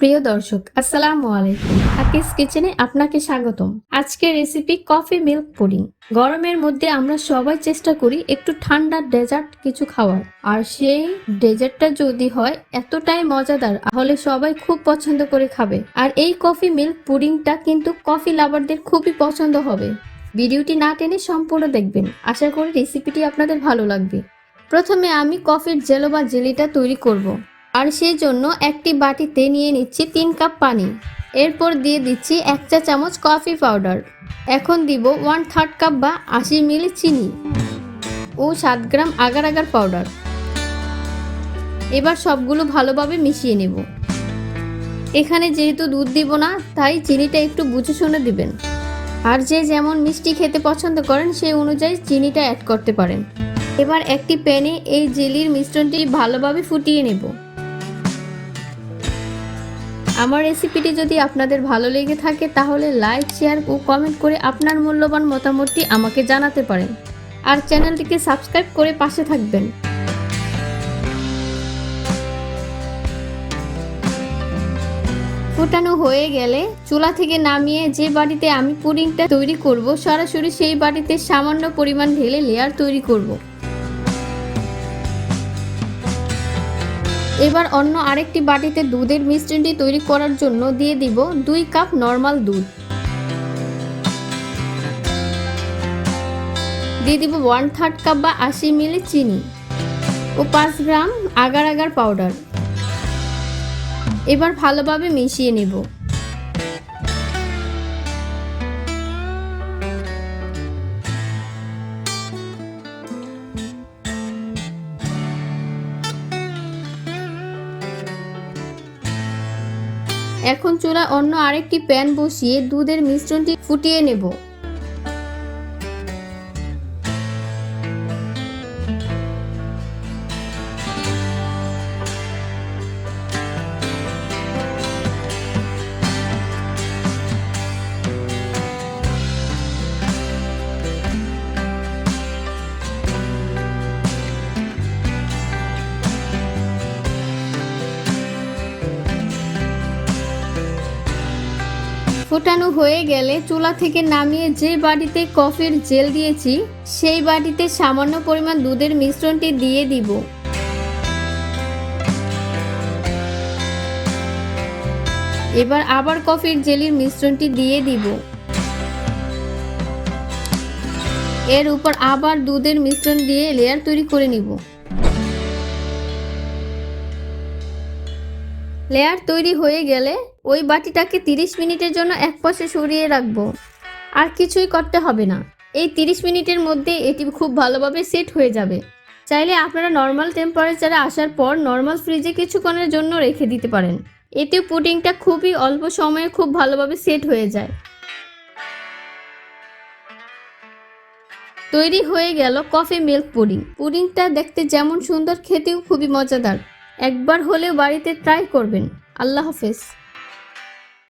প্রিয় দর্শক, আসসালামু হাকিস কিচেনে আপনাকে স্বাগতম। আজকের রেসিপি কফি মিল্ক পুডিং গরমের মধ্যে আমরা সবাই চেষ্টা করি একটু ঠান্ডা ডেজার্ট কিছু খাওয়ার। আর সেই ডেজার্টটা যদি হয়, এতটাই মজাদার, তাহলে সবাই খুব পছন্দ করে খাবে। আর এই কফি মিল্ক পুডিংটা কিন্তু কফি লাভারদের খুবই পছন্দ হবে। ভিডিওটি না টেনে সম্পূর্ণ দেখবেন। আশা করি রেসিপিটি আপনাদের ভালো লাগবে। প্রথমে আমি কফির জেলো বা জেলিটা তৈরি করব। আর সেই জন্য একটি বাটিতে নিয়ে নিচ্ছি তিন কাপ পানি। এরপর দিয়ে দিচ্ছি এক চা চামচ কফি পাউডার। এখন দিব ওয়ান থার্ড কাপ বা আশি মিলি চিনি ও সাত গ্রাম আগার আগার পাউডার। এবার সবগুলো ভালোভাবে মিশিয়ে নেব। এখানে যেহেতু দুধ দিব না, তাই চিনিটা একটু বুঝে শুনে দিবেন। আর যে যেমন মিষ্টি খেতে পছন্দ করেন, সেই অনুযায়ী চিনিটা অ্যাড করতে পারেন। এবার একটি প্যানে এই জেলির মিশ্রণটি ভালোভাবে ফুটিয়ে নেব। আমার রেসিপিটি যদি আপনাদের ভালো লেগে থাকে, তাহলে লাইক শেয়ার ও কমেন্ট করে আপনার মূল্যবান মতামতটি আমাকে জানাতে পারেন। আর চ্যানেলটিকে সাবস্ক্রাইব করে পাশে থাকবেন। ফোটানো হয়ে গেলে চুলা থেকে নামিয়ে যে বাটিতে আমি পুডিংটা তৈরি করব, সরাসরি সেই বাটিতে সামান্য পরিমাণ ঢেলে লেয়ার তৈরি করব। এবার অন্য আরেকটি বাটিতে দুধের মিশ্রণটি তৈরি করার জন্য দিয়ে দিব দুই কাপ নর্মাল দুধ। দিয়ে দিব ওয়ান থার্ড কাপ বা আশি মিলি চিনি ও পাঁচ গ্রাম আগার আগার পাউডার। এবার ভালোভাবে মিশিয়ে নেব। এখন চুলায় অন্য আরেকটি প্যান বসিয়ে দুধের মিশ্রণটি ফুটিয়ে নেব। ফোটানো হয়ে গেলে চুলা থেকে নামিয়ে যে বাটিতে কফির জেল দিয়েছি, সেই বাটিতে সামান্য পরিমাণ দুধের মিশ্রণটি দিয়ে দিব। এবার আবার কফির জেলির মিশ্রণটি দিয়ে দিব। এর উপর আবার দুধের মিশ্রণ দিয়ে লেয়ার তৈরি করে নিব। লেয়ার তৈরি হয়ে গেলে ওই বাটিটাকে 30 মিনিটের জন্য এক পাশে সরিয়ে রাখব। আর কিছুই করতে হবে না। এই 30 মিনিটের মধ্যে এটি খুব ভালোভাবে সেট হয়ে যাবে। চাইলে আপনারা নর্মাল টেম্পারেচারে আসার পর নর্মাল ফ্রিজে কিছুক্ষণের জন্য রেখে দিতে পারেন। এতে পুডিংটা খুবই অল্প সময়ে খুব ভালোভাবে সেট হয়ে যায়। তৈরি হয়ে গেল কফি মিল্ক পুডিং। পুডিংটা দেখতে যেমন সুন্দর, খেতেও খুবই মজাদার। একবার হলেও বাড়িতে ট্রাই করবেন। আল্লাহ হাফেজ।